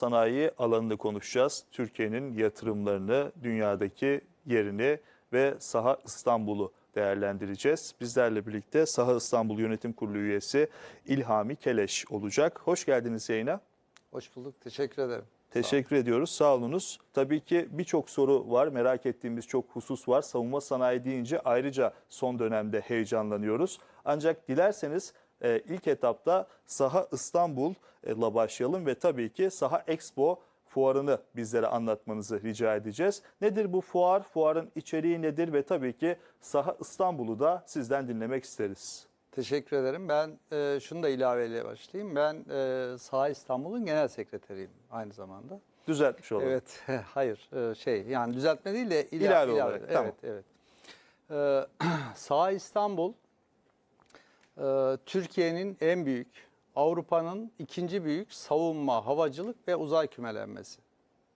sanayi alanında konuşacağız. Türkiye'nin yatırımlarını, dünyadaki yerini ve Saha İstanbul'u değerlendireceğiz. Bizlerle birlikte Saha İstanbul Yönetim Kurulu üyesi İlhami Keleş olacak. Hoş geldiniz yayına. Hoş bulduk. Teşekkür ederim. Teşekkür ediyoruz. Sağ olunuz. Tabii ki birçok soru var. Merak ettiğimiz çok husus var. Savunma sanayi deyince ayrıca son dönemde heyecanlanıyoruz. Ancak dilerseniz e, ilk etapta Saha İstanbul'la başlayalım ve tabii ki Saha Expo fuarını bizlere anlatmanızı rica edeceğiz. Nedir bu fuar? Fuarın içeriği nedir? Ve tabii ki Saha İstanbul'u da sizden dinlemek isteriz. Teşekkür ederim. Ben e, şunu da ilaveyle başlayayım. Ben e, Saha İstanbul'un genel sekreteriyim aynı zamanda. Düzeltmiş olalım. Evet, hayır e, şey yani düzeltme değil de ila- İlave olarak, Evet, tamam. evet. E, Saha İstanbul Türkiye'nin en büyük, Avrupa'nın ikinci büyük savunma, havacılık ve uzay kümelenmesi.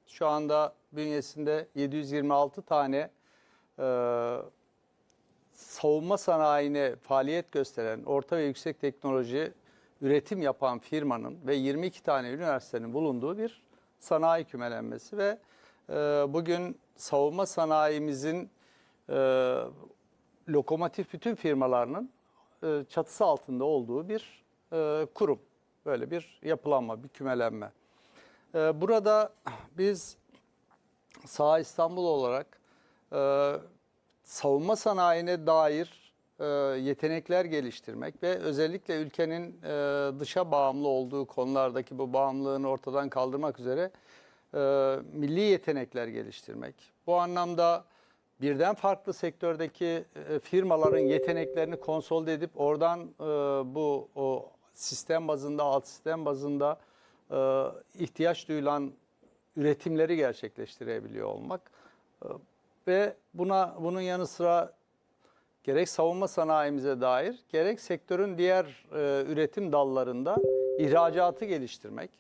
Şu anda bünyesinde 726 tane e, savunma sanayine faaliyet gösteren orta ve yüksek teknoloji üretim yapan firmanın ve 22 tane üniversitenin bulunduğu bir sanayi kümelenmesi ve e, bugün savunma sanayimizin e, lokomotif bütün firmalarının e, çatısı altında olduğu bir e, kurum. Böyle bir yapılanma, bir kümelenme. E, burada biz Sağ İstanbul olarak savunma sanayine dair yetenekler geliştirmek ve özellikle ülkenin dışa bağımlı olduğu konulardaki bu bağımlılığını ortadan kaldırmak üzere milli yetenekler geliştirmek. Bu anlamda birden farklı sektördeki e, firmaların yeteneklerini konsolide edip oradan e, bu o sistem bazında, alt sistem bazında e, ihtiyaç duyulan üretimleri gerçekleştirebiliyor olmak ve buna bunun yanı sıra gerek savunma sanayimize dair gerek sektörün diğer üretim dallarında ihracatı geliştirmek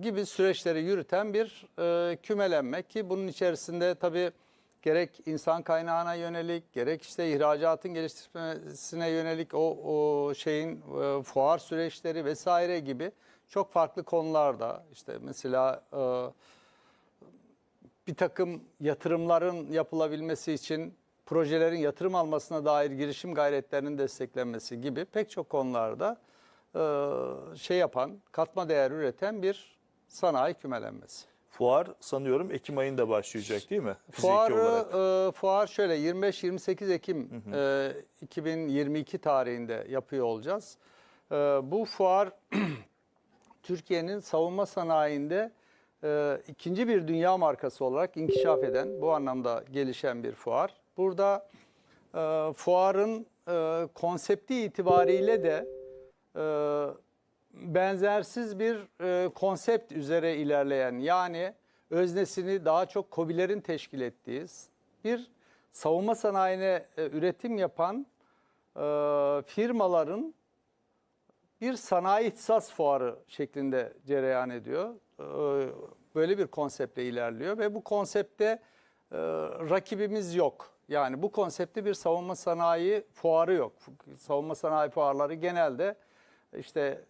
gibi süreçleri yürüten bir e, kümelenme ki bunun içerisinde tabii gerek insan kaynağına yönelik gerek işte ihracatın geliştirmesine yönelik o, o şeyin e, fuar süreçleri vesaire gibi çok farklı konularda işte mesela e, bir takım yatırımların yapılabilmesi için projelerin yatırım almasına dair girişim gayretlerinin desteklenmesi gibi pek çok konularda e, şey yapan, katma değer üreten bir sanayi kümelenmesi. Fuar sanıyorum Ekim ayında başlayacak değil mi? Fiziki olarak. e, fuar şöyle 25-28 Ekim e, 2022 tarihinde yapıyor olacağız. E, bu fuar Türkiye'nin savunma sanayinde e, ikinci bir dünya markası olarak inkişaf eden, bu anlamda gelişen bir fuar. Burada e, fuarın e, konsepti itibariyle de e, benzersiz bir e, konsept üzere ilerleyen yani öznesini daha çok KOBİ'lerin teşkil ettiği bir savunma sanayine e, üretim yapan e, firmaların bir sanayi ihtisas fuarı şeklinde cereyan ediyor. Ee, Böyle bir konseptle ilerliyor ve bu konsepte e, rakibimiz yok. Yani bu konsepte bir savunma sanayi fuarı yok. Savunma sanayi fuarları genelde işte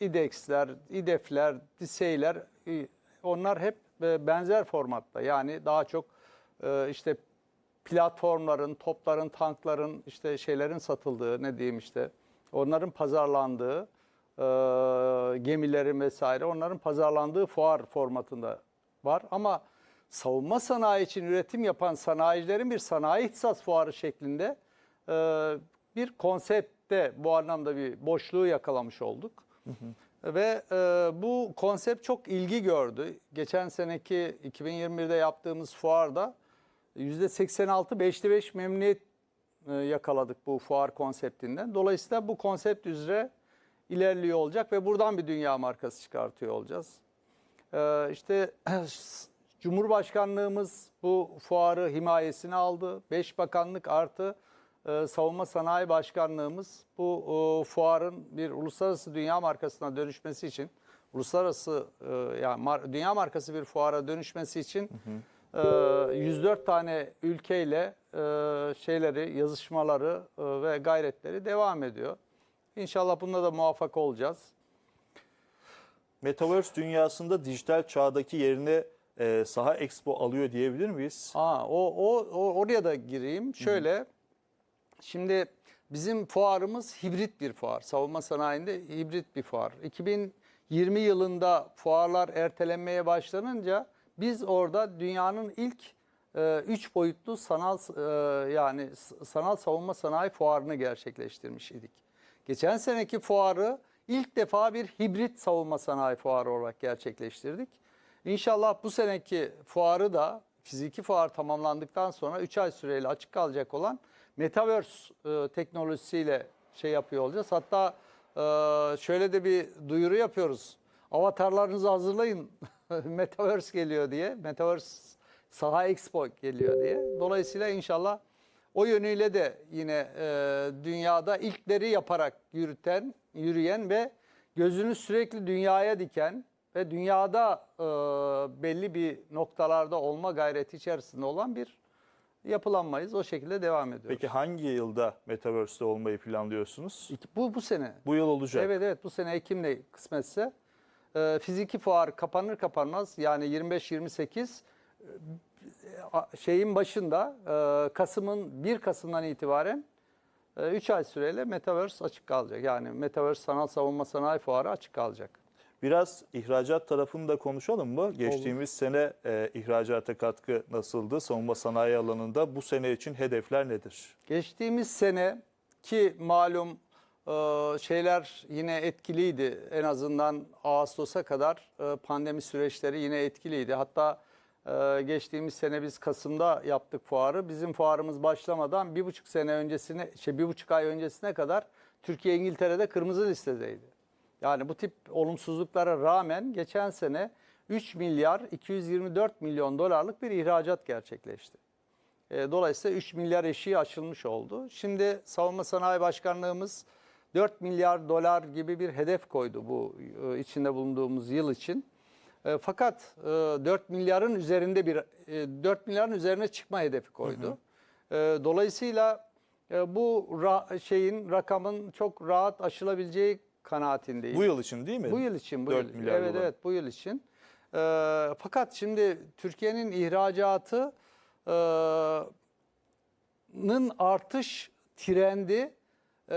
İDEX'ler, İDEF'ler, DİSE'ler e, onlar hep e, benzer formatta. Yani daha çok e, işte platformların, topların, tankların, işte şeylerin satıldığı, ne diyeyim işte onların pazarlandığı, e, gemilerin vesaire onların pazarlandığı fuar formatında var. Ama savunma sanayi için üretim yapan sanayicilerin bir sanayi ihtisas fuarı şeklinde e, bir konsepte bu anlamda bir boşluğu yakalamış olduk. Ve e, bu konsept çok ilgi gördü. Geçen seneki 2021'de yaptığımız fuarda %86 5'te 5 memnuniyet e, yakaladık bu fuar konseptinden. Dolayısıyla bu konsept üzere ilerliyor olacak ve buradan bir dünya markası çıkartıyor olacağız. E, işte Cumhurbaşkanlığımız bu fuarı himayesine aldı. 5 bakanlık artı e, Savunma Sanayi Başkanlığımız bu e, fuarın bir uluslararası dünya markasına dönüşmesi için uluslararası e, yani mar- dünya markası bir fuara dönüşmesi için e, 104 tane ülkeyle e, şeyleri, yazışmaları e, ve gayretleri devam ediyor. İnşallah bunda da muvaffak olacağız. Metaverse dünyasında dijital çağdaki yerini e, Saha Expo alıyor diyebilir miyiz? Aa, o, o, o oraya da gireyim. Şöyle, şimdi bizim fuarımız hibrit bir fuar. Savunma sanayinde hibrit bir fuar. 2020 yılında fuarlar ertelenmeye başlanınca biz orada dünyanın ilk e, üç boyutlu sanal e, yani sanal savunma sanayi fuarını gerçekleştirmiş idik. Geçen seneki fuarı ilk defa bir hibrit savunma sanayi fuarı olarak gerçekleştirdik. İnşallah bu seneki fuarı da fiziki fuar tamamlandıktan sonra 3 ay süreyle açık kalacak olan Metaverse e, teknolojisiyle şey yapıyor olacağız. Hatta e, şöyle de bir duyuru yapıyoruz. Avatarlarınızı hazırlayın. Metaverse geliyor diye. Metaverse Saha Expo geliyor diye. Dolayısıyla inşallah o yönüyle de yine e, dünyada ilkleri yaparak yürüten, yürüyen ve gözünü sürekli dünyaya diken ve dünyada e, belli bir noktalarda olma gayreti içerisinde olan bir yapılanmayız. O şekilde devam ediyoruz. Peki hangi yılda Metaverse'de olmayı planlıyorsunuz? Bu bu sene. Bu yıl olacak. Evet evet bu sene Ekim'de kısmetse e, fiziki fuar kapanır kapanmaz yani 25-28 e, şeyin başında e, Kasım'ın 1 Kasım'dan itibaren 3 ay süreyle Metaverse açık kalacak. Yani Metaverse Sanal Savunma Sanayi Fuarı açık kalacak. Biraz ihracat tarafını da konuşalım mı? Geçtiğimiz sene e, ihracata katkı nasıldı? Savunma sanayi alanında bu sene için hedefler nedir? Geçtiğimiz sene ki malum e, şeyler yine etkiliydi. En azından Ağustos'a kadar e, pandemi süreçleri yine etkiliydi. Hatta e, geçtiğimiz sene biz Kasım'da yaptık fuarı. Bizim fuarımız başlamadan bir buçuk sene öncesine, şey bir buçuk ay öncesine kadar Türkiye İngiltere'de kırmızı listedeydi. Yani bu tip olumsuzluklara rağmen geçen sene 3 milyar 224 milyon dolarlık bir ihracat gerçekleşti. E, Dolayısıyla 3 milyar eşiği aşılmış oldu. Şimdi Savunma Sanayi Başkanlığımız 4 milyar dolar gibi bir hedef koydu bu e, içinde bulunduğumuz yıl için. E, Fakat e, 4 milyarın üzerinde bir e, 4 milyarın üzerine çıkma hedefi koydu. E, Dolayısıyla e, bu şeyin rakamın çok rahat aşılabileceği kanaatindeyim. Bu yıl için değil mi? Bu yıl için. Bu 4 yıl. milyar evet dolar. evet bu yıl için. Ee, fakat şimdi Türkiye'nin ihracatı e, nın artış trendi e,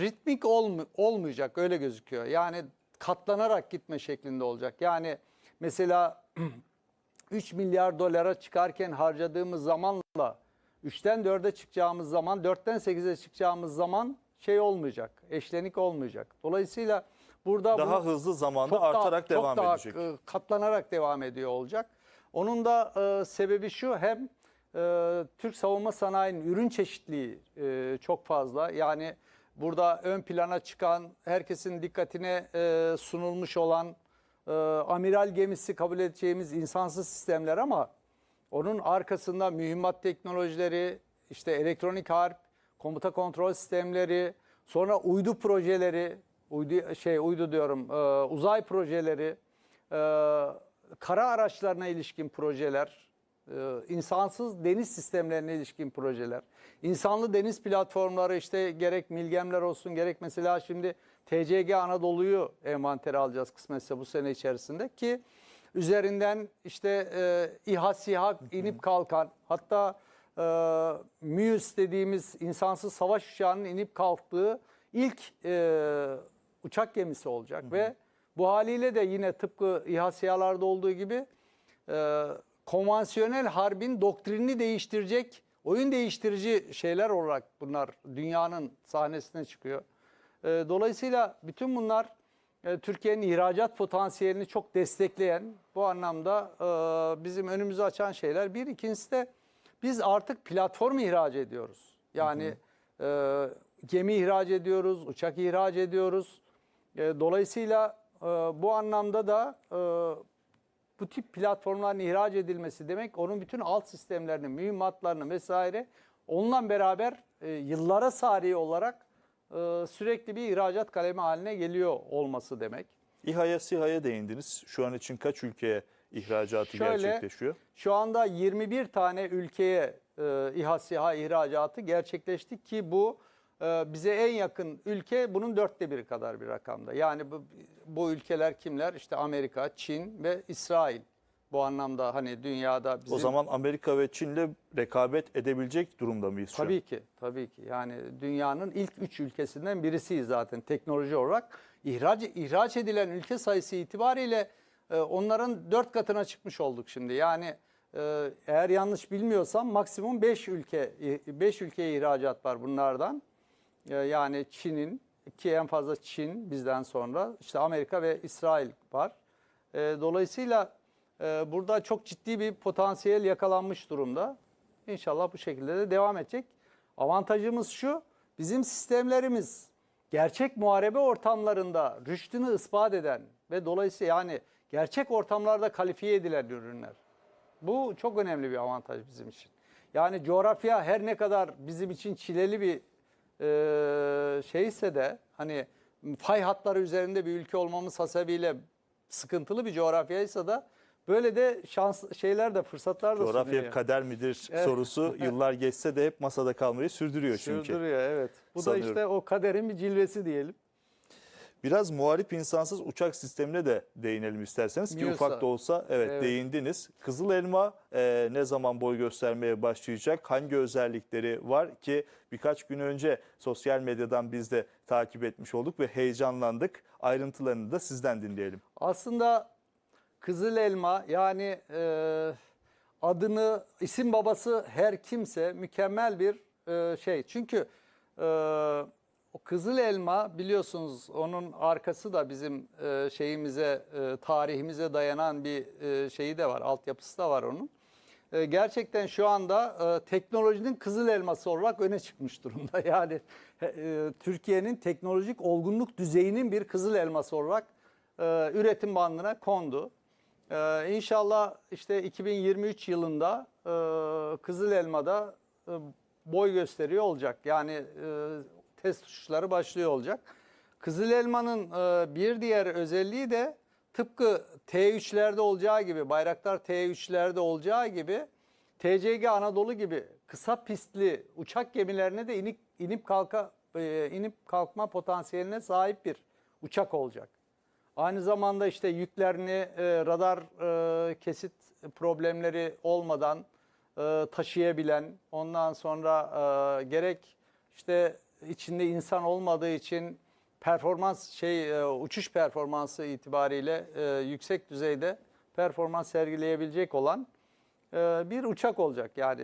ritmik olm- olmayacak öyle gözüküyor. Yani katlanarak gitme şeklinde olacak. Yani mesela 3 milyar dolara çıkarken harcadığımız zamanla 3'ten 4'e çıkacağımız zaman 4'ten 8'e çıkacağımız zaman şey olmayacak. Eşlenik olmayacak. Dolayısıyla burada Daha bu- hızlı zamanda çok daha- artarak çok devam daha, edecek. e, katlanarak devam ediyor olacak. Onun da e, sebebi şu hem e, Türk savunma sanayinin ürün çeşitliliği e, çok fazla. Yani burada ön plana çıkan herkesin dikkatine e, sunulmuş olan e, amiral gemisi kabul edeceğimiz insansız sistemler ama onun arkasında mühimmat teknolojileri, işte elektronik harp, komuta kontrol sistemleri, sonra uydu projeleri, uydu şey uydu diyorum, e, uzay projeleri, e, kara araçlarına ilişkin projeler, e, insansız deniz sistemlerine ilişkin projeler, insanlı deniz platformları işte gerek milgemler olsun gerek mesela şimdi TCG Anadolu'yu envantere alacağız kısmetse bu sene içerisinde ki üzerinden işte e, İHA SİHA inip kalkan hatta e, MÜS dediğimiz insansız savaş uçağının inip kalktığı ilk e, uçak gemisi olacak ve bu haliyle de yine tıpkı İHA SİHA'larda olduğu gibi e, konvansiyonel harbin doktrinini değiştirecek, oyun değiştirici şeyler olarak bunlar dünyanın sahnesine çıkıyor. E, dolayısıyla bütün bunlar e, Türkiye'nin ihracat potansiyelini çok destekleyen, bu anlamda e, bizim önümüzü açan şeyler. Bir, ikincisi de biz artık platform ihraç ediyoruz. Yani e, gemi ihraç ediyoruz, uçak ihraç ediyoruz. E, dolayısıyla e, bu anlamda da e, bu tip platformların ihraç edilmesi demek onun bütün alt sistemlerini, mühimmatlarını vesaire onunla beraber e, yıllara sari olarak e, sürekli bir ihracat kalemi haline geliyor olması demek. İHA'ya SİHA'ya değindiniz. Şu an için kaç ülkeye ihracatı Şöyle, gerçekleşiyor? Şu anda 21 tane ülkeye e, İHA SİHA ihracatı gerçekleşti ki bu e, bize en yakın ülke bunun dörtte biri kadar bir rakamda. Yani bu, bu ülkeler kimler? İşte Amerika, Çin ve İsrail. Bu anlamda hani dünyada bizim... O zaman Amerika ve Çin'le rekabet edebilecek durumda mıyız şu an? Tabii ki, tabii ki. Yani dünyanın ilk üç ülkesinden birisiyiz zaten teknoloji olarak. İhraç, ihraç edilen ülke sayısı itibariyle e, onların dört katına çıkmış olduk şimdi. Yani e, eğer yanlış bilmiyorsam maksimum 5 ülke 5 ülkeye ihracat var bunlardan. E, yani Çin'in ki en fazla Çin bizden sonra işte Amerika ve İsrail var. E, dolayısıyla e, burada çok ciddi bir potansiyel yakalanmış durumda. İnşallah bu şekilde de devam edecek. Avantajımız şu, bizim sistemlerimiz gerçek muharebe ortamlarında rüştünü ispat eden ve dolayısıyla yani gerçek ortamlarda kalifiye edilen ürünler. Bu çok önemli bir avantaj bizim için. Yani coğrafya her ne kadar bizim için çileli bir e, şeyse de hani fay hatları üzerinde bir ülke olmamız hasebiyle sıkıntılı bir coğrafyaysa da böyle de şans şeyler de fırsatlar da Coğrafya sunuyor. kader midir Evet. sorusu yıllar geçse de hep masada kalmayı sürdürüyor çünkü. Sürdürüyor evet. Bu Sanıyorum. da işte o kaderin bir cilvesi diyelim. Biraz muharip insansız uçak sistemine de değinelim isterseniz ki ufak da olsa evet, Evet. değindiniz. Kızıl Elma e, ne zaman boy göstermeye başlayacak? Hangi özellikleri var ki birkaç gün önce sosyal medyadan biz de takip etmiş olduk ve heyecanlandık. Ayrıntılarını da sizden dinleyelim. Aslında Kızıl Elma yani e, adını isim babası her kimse mükemmel bir e, şey. Çünkü e, Kızıl Elma biliyorsunuz onun arkası da bizim e, şeyimize e, tarihimize dayanan bir e, şeyi de var. Altyapısı da var onun. E, gerçekten şu anda e, teknolojinin kızıl elması olarak öne çıkmış durumda. Yani e, Türkiye'nin teknolojik olgunluk düzeyinin bir kızıl elması olarak e, üretim bandına kondu. E, inşallah işte 2023 yılında e, kızıl elmada e, boy gösteriyor olacak. Yani e, test uçuşları başlıyor olacak. Kızıl elmanın e, bir diğer özelliği de tıpkı T3'lerde olacağı gibi, Bayraktar T3'lerde olacağı gibi TCG Anadolu gibi kısa pistli uçak gemilerine de inip inip kalka e, inip kalkma potansiyeline sahip bir uçak olacak. Aynı zamanda işte yüklerini e, radar e, kesit problemleri olmadan e, taşıyabilen, ondan sonra e, gerek işte içinde insan olmadığı için performans şey e, uçuş performansı itibariyle e, yüksek düzeyde performans sergileyebilecek olan e, bir uçak olacak yani.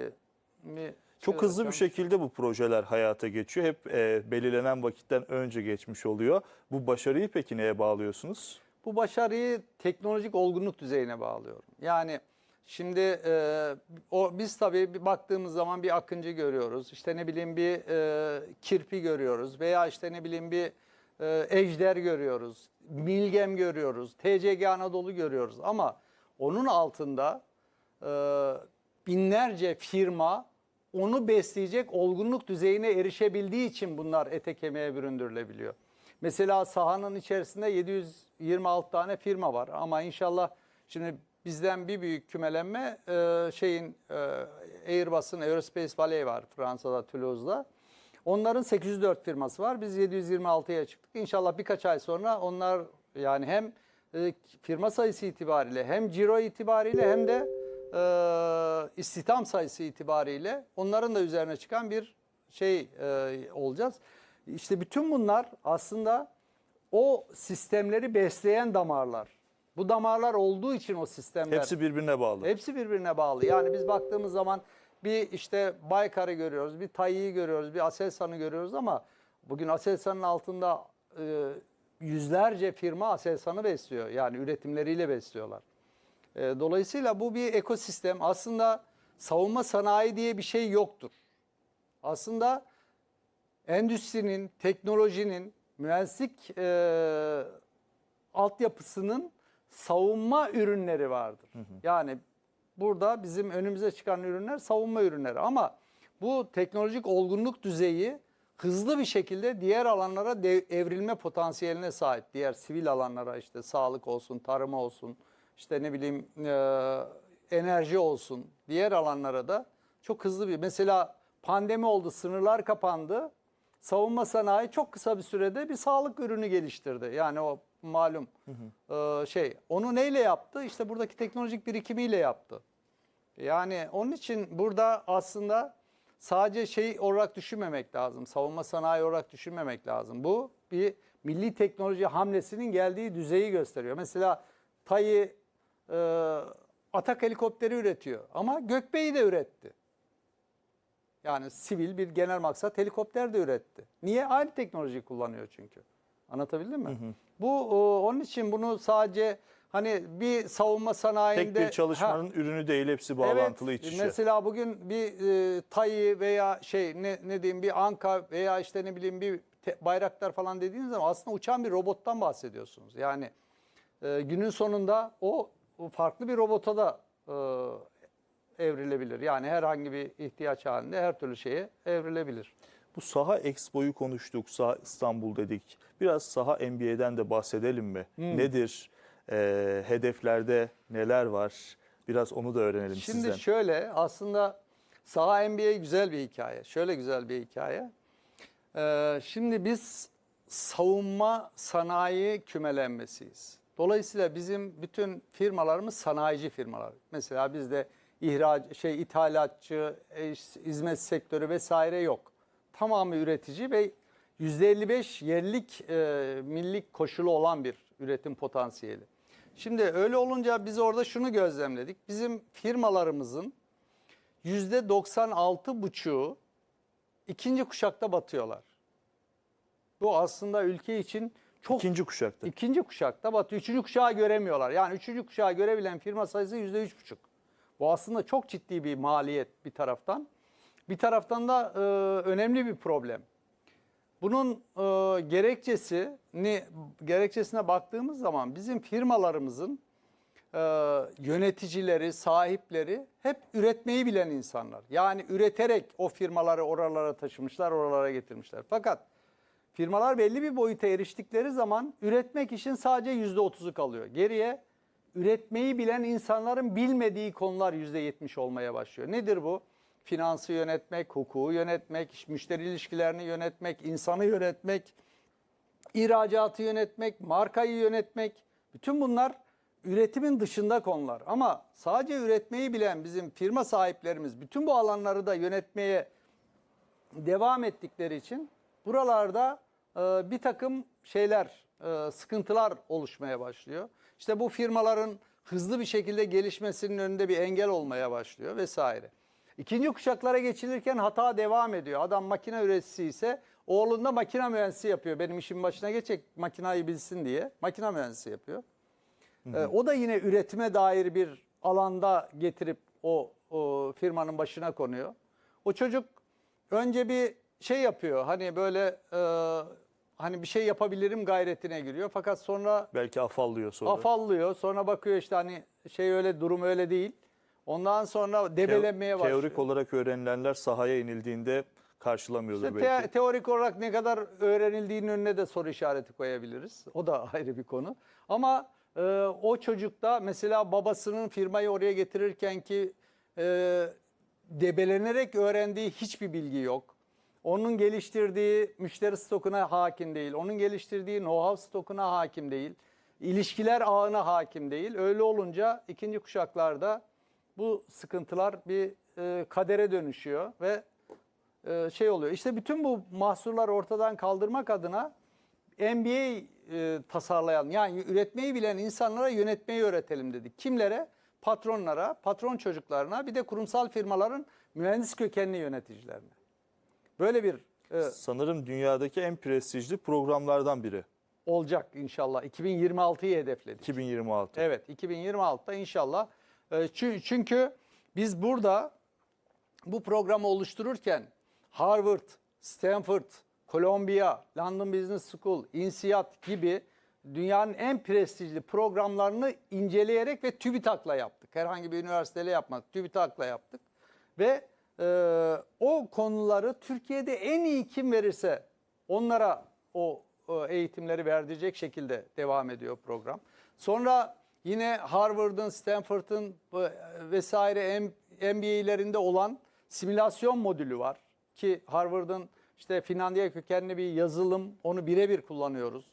bir- Çok şey hızlı bir şekilde bu projeler hayata geçiyor. Hep e, belirlenen vakitten önce geçmiş oluyor. Bu başarıyı peki neye bağlıyorsunuz? Bu başarıyı teknolojik olgunluk düzeyine bağlıyorum. Yani şimdi e, o biz tabii bir baktığımız zaman bir Akıncı görüyoruz. İşte ne bileyim bir e, Kirpi görüyoruz veya işte ne bileyim bir e, Ejder görüyoruz. Milgem görüyoruz. TCG Anadolu görüyoruz ama onun altında e, binlerce firma onu besleyecek olgunluk düzeyine erişebildiği için bunlar ete kemiğe büründürülebiliyor. Mesela sahanın içerisinde 726 tane firma var ama inşallah şimdi bizden bir büyük kümelenme e, şeyin e, Airbus'un Aerospace Valley var Fransa'da Toulouse'da. Onların 804 firması var. Biz 726'ya çıktık. İnşallah birkaç ay sonra onlar yani hem e, firma sayısı itibariyle hem ciro itibariyle hem de e, istihdam sayısı itibariyle onların da üzerine çıkan bir şey e, olacağız. İşte bütün bunlar aslında o sistemleri besleyen damarlar. Bu damarlar olduğu için o sistemler Hepsi birbirine bağlı. Hepsi birbirine bağlı. Yani biz baktığımız zaman bir işte Baykar'ı görüyoruz, bir Tayyip'i görüyoruz, bir Aselsan'ı görüyoruz ama bugün Aselsan'ın altında e, yüzlerce firma Aselsan'ı besliyor. Yani üretimleriyle besliyorlar. E, dolayısıyla bu bir ekosistem. Aslında savunma sanayi diye bir şey yoktur. Aslında endüstrinin, teknolojinin, mühendislik e, altyapısının savunma ürünleri vardır. Yani burada bizim önümüze çıkan ürünler savunma ürünleri ama bu teknolojik olgunluk düzeyi hızlı bir şekilde diğer alanlara dev- evrilme potansiyeline sahip. Diğer sivil alanlara işte sağlık olsun, tarım olsun, işte ne bileyim e, enerji olsun, diğer alanlara da çok hızlı bir mesela pandemi oldu, sınırlar kapandı. savunma sanayi çok kısa bir sürede bir sağlık ürünü geliştirdi. Yani o malum e, şey. Onu neyle yaptı? İşte buradaki teknolojik birikimiyle yaptı. Yani onun için burada aslında sadece şey olarak düşünmemek lazım. Savunma sanayi olarak düşünmemek lazım. Bu bir milli teknoloji hamlesinin geldiği düzeyi gösteriyor. Mesela TAİ e, atak helikopteri üretiyor ama Gökbey'i de üretti. Yani sivil bir genel maksat helikopter de üretti. Niye? Aynı teknolojiyi kullanıyor çünkü. Anlatabildim mi? Bu o, onun için bunu sadece hani bir savunma sanayinde Tek bir çalışmanın Ha, ürünü değil hepsi bağlantılı iç içe. Mesela bugün bir e, TAİ veya şey ne, ne diyeyim bir Anka veya işte ne bileyim bir te- Bayraktar falan dediğiniz zaman aslında uçan bir robottan bahsediyorsunuz. Yani e, günün sonunda o, o farklı bir robota da e, evrilebilir. Yani herhangi bir ihtiyaç halinde her türlü şeye evrilebilir. Bu saha Expo'yu konuştuk, saha İstanbul dedik. Biraz saha NBA'den de bahsedelim mi? Hmm. Nedir? Ee, hedeflerde neler var? Biraz onu da öğrenelim Şimdi sizden. şöyle aslında saha NBA güzel bir hikaye. Şöyle güzel bir hikaye. Ee, şimdi biz savunma sanayi kümelenmesiyiz. Dolayısıyla bizim bütün firmalarımız sanayici firmalar. Mesela bizde ihraç, şey ithalatçı, e, hizmet sektörü vesaire yok. Tamamı üretici ve %55 yerlik e, millik koşulu olan bir üretim potansiyeli. Şimdi öyle olunca biz orada şunu gözlemledik. Bizim firmalarımızın %96,5'u ikinci kuşakta batıyorlar. Bu aslında ülke için çok İkinci kuşakta. İkinci kuşakta batıyor. Üçüncü kuşağı göremiyorlar. Yani üçüncü kuşağı görebilen firma sayısı yüzde üç buçuk. Bu aslında çok ciddi bir maliyet bir taraftan. Bir taraftan da e, önemli bir problem. Bunun e, gerekçesi ne gerekçesine baktığımız zaman bizim firmalarımızın e, yöneticileri, sahipleri hep üretmeyi bilen insanlar. Yani üreterek o firmaları oralara taşımışlar, oralara getirmişler. Fakat firmalar belli bir boyuta eriştikleri zaman üretmek için sadece yüzde otuzu kalıyor. Geriye üretmeyi bilen insanların bilmediği konular yüzde yetmiş olmaya başlıyor. Nedir bu? Finansı yönetmek, hukuku yönetmek, müşteri ilişkilerini yönetmek, insanı yönetmek, ihracatı yönetmek, markayı yönetmek. Bütün bunlar üretimin dışında konular. Ama sadece üretmeyi bilen bizim firma sahiplerimiz bütün bu alanları da yönetmeye devam ettikleri için buralarda e, bir takım şeyler, e, sıkıntılar oluşmaya başlıyor. İşte bu firmaların hızlı bir şekilde gelişmesinin önünde bir engel olmaya başlıyor vesaire. İkinci kuşaklara geçilirken hata devam ediyor. Adam makine üreticisi ise oğlunda makine mühendisi yapıyor. Benim işim başına geçecek makinayı bilsin diye makine mühendisi yapıyor. Ee, o da yine üretime dair bir alanda getirip o, o firmanın başına konuyor. O çocuk önce bir şey yapıyor. Hani böyle e, hani bir şey yapabilirim gayretine giriyor. Fakat sonra Belki afallıyor sonra. afallıyor. Sonra bakıyor işte hani şey öyle durum öyle değil. Ondan sonra debelenmeye başlıyor. Teorik olarak öğrenilenler sahaya inildiğinde karşılamıyordur İşte belki. te- teorik olarak ne kadar öğrenildiğinin önüne de soru işareti koyabiliriz. O da ayrı bir konu. Ama e, o çocukta mesela babasının firmayı oraya getirirken ki e, debelenerek öğrendiği hiçbir bilgi yok. Onun geliştirdiği müşteri stokuna hakim değil. Onun geliştirdiği know-how stokuna hakim değil. İlişkiler ağına hakim değil. Öyle olunca ikinci kuşaklarda bu sıkıntılar bir e, kadere dönüşüyor ve e, şey oluyor. İşte bütün bu mahsurları ortadan kaldırmak adına MBA e, tasarlayan yani üretmeyi bilen insanlara yönetmeyi öğretelim dedik. Kimlere? Patronlara, patron çocuklarına bir de kurumsal firmaların mühendis kökenli yöneticilerine. Böyle bir e, Sanırım dünyadaki en prestijli programlardan biri. olacak inşallah. 2026'yı hedefledik. 2026. Evet 2026'da inşallah. E, çü- Çünkü biz burada bu programı oluştururken Harvard, Stanford, Columbia, London Business School, INSEAD gibi dünyanın en prestijli programlarını inceleyerek ve TÜBİTAK'la yaptık. Herhangi bir üniversiteyle yapmadık. TÜBİTAK'la yaptık. Ve e, o konuları Türkiye'de en iyi kim verirse onlara o e, eğitimleri verecek şekilde devam ediyor program. Sonra yine Harvard'ın, Stanford'ın e, vesaire MBA'lerinde olan simülasyon modülü var ki Harvard'ın İşte Finlandiya kökenli bir yazılım, onu birebir kullanıyoruz.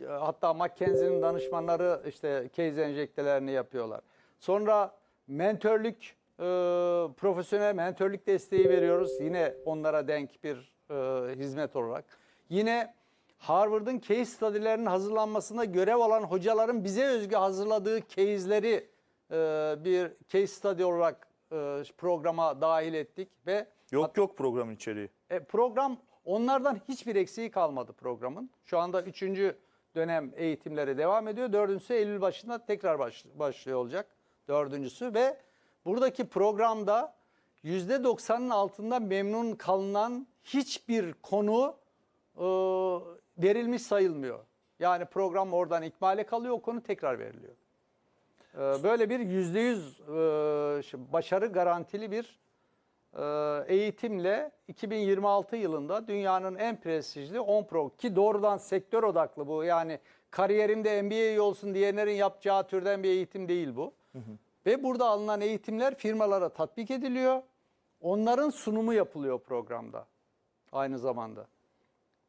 E, Hatta McKinsey'nin danışmanları işte case enjektelerini yapıyorlar. Sonra mentörlük, e, profesyonel mentörlük desteği veriyoruz. Yine onlara denk bir e, hizmet olarak. Yine Harvard'ın case study'lerinin hazırlanmasında görev alan hocaların bize özgü hazırladığı case'leri e, bir case study olarak e, programa dahil ettik ve Yok yok programın içeriği. e, program onlardan hiçbir eksiği kalmadı programın. Şu anda üçüncü dönem eğitimleri devam ediyor. Dördüncüsü Eylül başında tekrar baş- başlıyor olacak. Dördüncüsü ve buradaki programda %90'ın altında memnun kalınan hiçbir konu e, verilmiş sayılmıyor. Yani program oradan ikmale kalıyor, o konu tekrar veriliyor. E, böyle bir %100 e, şu başarı garantili bir e, eğitimle 2026 yılında dünyanın en prestijli 10 pro ki doğrudan sektör odaklı bu. Yani kariyerimde MBA olsun diyenlerin yapacağı türden bir eğitim değil bu. Ve burada alınan eğitimler firmalara tatbik ediliyor. Onların sunumu yapılıyor programda aynı zamanda.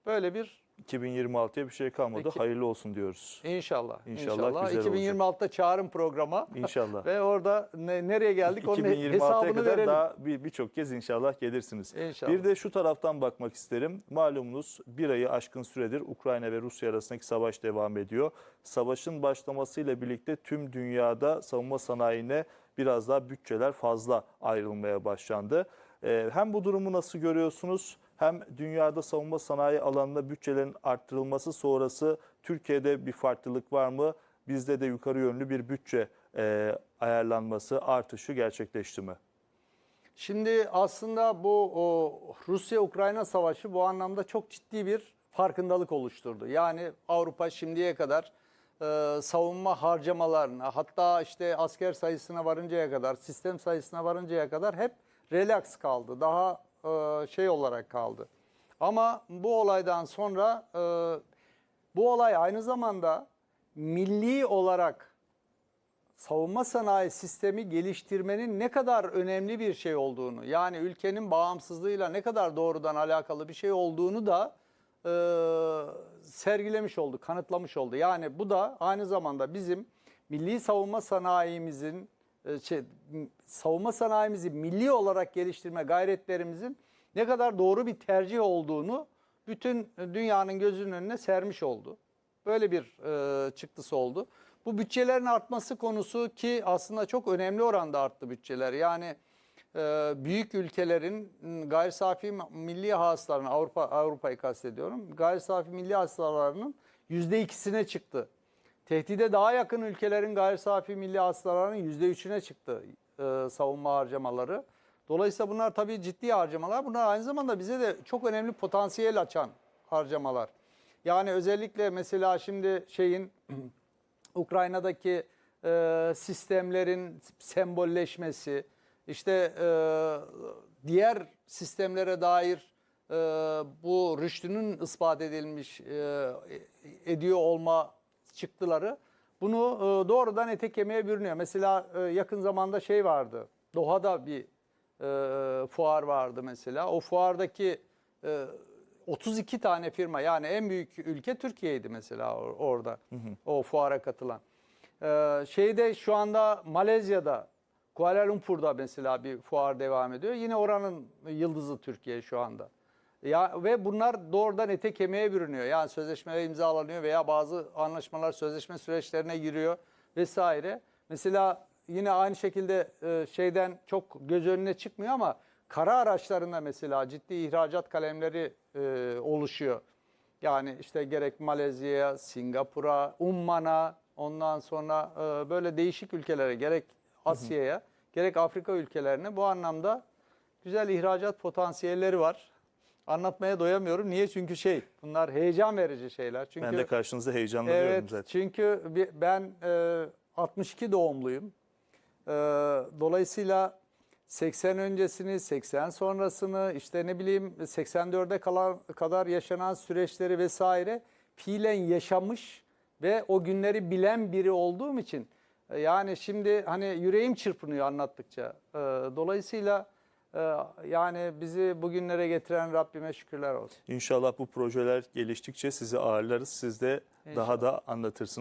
Böyle bir 2026'ya bir şey kalmadı. Peki. Hayırlı olsun diyoruz. inşallah. İnşallah güzel olacak. 2026'da çağırın programa. İnşallah. Ve orada ne- nereye geldik onun 2026'ya hesabını kadar verelim. daha bir birçok kez inşallah gelirsiniz. İnşallah. Bir de şu taraftan bakmak isterim. Malumunuz bir ayı aşkın süredir Ukrayna ve Rusya arasındaki savaş devam ediyor. Savaşın başlamasıyla birlikte tüm dünyada savunma sanayine biraz daha bütçeler fazla ayrılmaya başlandı. Ee, hem bu durumu nasıl görüyorsunuz? Hem dünyada savunma sanayi alanında bütçelerin arttırılması sonrası Türkiye'de bir farklılık var mı? Bizde de yukarı yönlü bir bütçe e, ayarlanması, artışı gerçekleşti mi? Şimdi aslında bu Rusya-Ukrayna savaşı bu anlamda çok ciddi bir farkındalık oluşturdu. Yani Avrupa şimdiye kadar e, savunma harcamalarına hatta işte asker sayısına varıncaya kadar, sistem sayısına varıncaya kadar hep relax kaldı. Daha e, şey olarak kaldı. Ama bu olaydan sonra e, bu olay aynı zamanda milli olarak savunma sanayi sistemi geliştirmenin ne kadar önemli bir şey olduğunu, yani ülkenin bağımsızlığıyla ne kadar doğrudan alakalı bir şey olduğunu da e, sergilemiş oldu, kanıtlamış oldu. Yani bu da aynı zamanda bizim milli savunma sanayimizin, şey, m- savunma sanayimizi milli olarak geliştirme gayretlerimizin ne kadar doğru bir tercih olduğunu bütün dünyanın gözünün önüne sermiş oldu. Böyle bir e, çıktısı oldu. Bu bütçelerin artması konusu ki aslında çok önemli oranda arttı bütçeler. Yani e, büyük ülkelerin gayri safi milli hasılarının Avrupa Avrupa'yı kastediyorum. Gayri safi milli hasılarının yüzde ikisine çıktı. Tehdide daha yakın ülkelerin gayri safi milli hasılarının yüzde üçüne çıktı e, savunma harcamaları. Dolayısıyla bunlar tabii ciddi harcamalar. Bunlar aynı zamanda bize de çok önemli potansiyel açan harcamalar. Yani özellikle mesela şimdi şeyin Ukrayna'daki e, sistemlerin sembolleşmesi, işte e, diğer sistemlere dair e, bu rüştünün ispat edilmiş e, ediyor olma çıktıları bunu e, doğrudan ete kemiğe bürünüyor. Mesela e, yakın zamanda şey vardı, Doha'da bir e, fuar vardı mesela. O fuardaki e, 32 tane firma yani en büyük ülke Türkiye'ydi mesela or- orada o fuara katılan. Ee, şeyde şu anda Malezya'da Kuala Lumpur'da mesela bir fuar devam ediyor. Yine oranın yıldızı Türkiye şu anda. Ya ve bunlar doğrudan ete kemiğe bürünüyor. Yani sözleşmeler imzalanıyor veya bazı anlaşmalar sözleşme süreçlerine giriyor vesaire. Mesela yine aynı şekilde e, şeyden çok göz önüne çıkmıyor ama kara araçlarında mesela ciddi ihracat kalemleri e, oluşuyor. Yani işte gerek Malezya'ya, Singapur'a, Umman'a, ondan sonra e, böyle değişik ülkelere, gerek Asya'ya, gerek Afrika ülkelerine bu anlamda güzel ihracat potansiyelleri var. Anlatmaya doyamıyorum. Niye? Çünkü şey, bunlar heyecan verici şeyler. Çünkü Ben de karşınızda heyecanlanıyorum Evet, zaten. çünkü ben e, 62 doğumluyum. E, dolayısıyla 80 öncesini, 80 sonrasını, işte ne bileyim 84'e kalan, kadar yaşanan süreçleri vesaire fiilen yaşamış ve o günleri bilen biri olduğum için e, yani şimdi hani yüreğim çırpınıyor anlattıkça. E, dolayısıyla yani bizi bugünlere getiren Rabbime şükürler olsun. İnşallah bu projeler geliştikçe sizi ağırlarız. Siz de daha da anlatırsınız.